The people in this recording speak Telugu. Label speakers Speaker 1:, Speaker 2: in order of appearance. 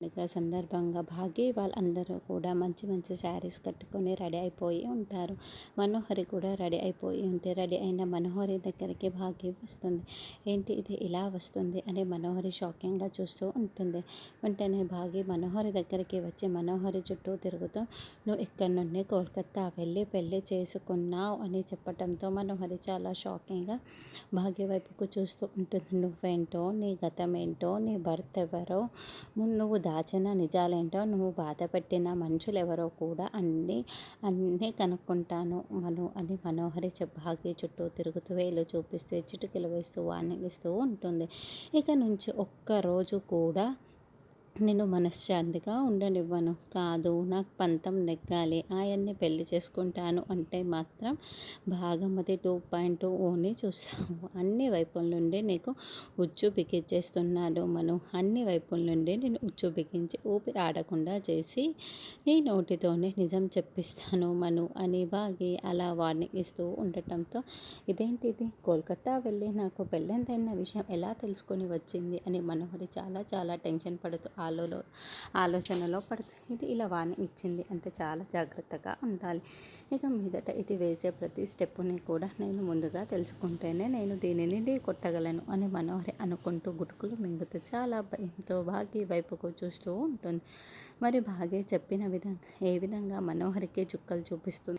Speaker 1: పండుగ సందర్భంగా భాగి వాళ్ళందరూ కూడా మంచి మంచి శారీస్ కట్టుకొని రెడీ అయిపోయి ఉంటారు. మనోహరి కూడా రెడీ అయిపోయి ఉంటే రెడీ అయిన మనోహరి దగ్గరికి భాగి వస్తుంది. ఏంటి ఇది ఇలా వస్తుంది? అని మనోహరి షాకింగ్గా చూస్తూ ఉంటుంది. వెంటనే భాగి మనోహరి దగ్గరికి వచ్చి మనోహరి చుట్టూ తిరుగుతూ నువ్వు ఇక్కడి నుండి కోల్కత్తా వెళ్ళి పెళ్ళి చేసుకున్నావు అని చెప్పటంతో మనోహరి చాలా షాకింగ్గా భాగ్య వైపుకు చూస్తూ ఉంటుంది. నువ్వేంటో? నీ గతం ఏంటో నీ భర్త ఎవరో నువ్వు దాచిన నిజాలేంటో నువ్వు బాధపెట్టిన మనుషులు ఎవరో కూడా అన్నీ అన్నీ కనుక్కుంటాను మను అని మనోహరి భాగ్య చుట్టూ తిరుగుతూ వేలు చూపిస్తే చిటుకలు వేస్తూ వార్నింగ్ ఇస్తూ ఉంటుంది. ఇక నుంచి ఒక్కరోజు కూడా నేను మనశ్శాంతిగా ఉండనివ్వను. కాదు నాకు పంతం నెగ్గాలి. ఆయన్ని పెళ్ళి చేసుకుంటాను అంటే మాత్రం భాగమతి టూ పాయింట్ టూ ఓని చూస్తాము అన్ని వైపుల నుండి నీకు ఉచ్చు బిగించేస్తున్నాడు మను. అన్ని వైపుల నుండి నేను ఉచ్చు బిగించి ఊపిరి ఆడకుండా చేసి నీ నోటితోనే నిజం చెప్పిస్తాను మను అని బాగి అలా వార్నింగ్ ఇస్తూ ఉండటంతో ఇదేంటిది? కోల్కతా వెళ్ళి నాకు పెళ్ళంతైన విషయం ఎలా తెలుసుకొని వచ్చింది? అని మనోహరి చాలా చాలా టెన్షన్ పడుతూ ఆలోలో ఆలోచనలో పడుతుంది ఇది ఇలా వాణి ఇచ్చింది అంటే చాలా జాగ్రత్తగా ఉండాలి. ఇక మీదట ఇది వేసే ప్రతి స్టెప్పుని కూడా నేను ముందుగా తెలుసుకుంటేనే నేను దీనిని ఢీ కొట్టగలను అని మనోహరి అనుకుంటూ గుటుకులు మింగుతూ చాలా భయంతో భాగ్య వైపుకు చూస్తూ ఉంటుంది. మరి భాగ్య చెప్పిన విధంగా ఏ విధంగా మనోహరికి చుక్కలు చూపిస్తుంది?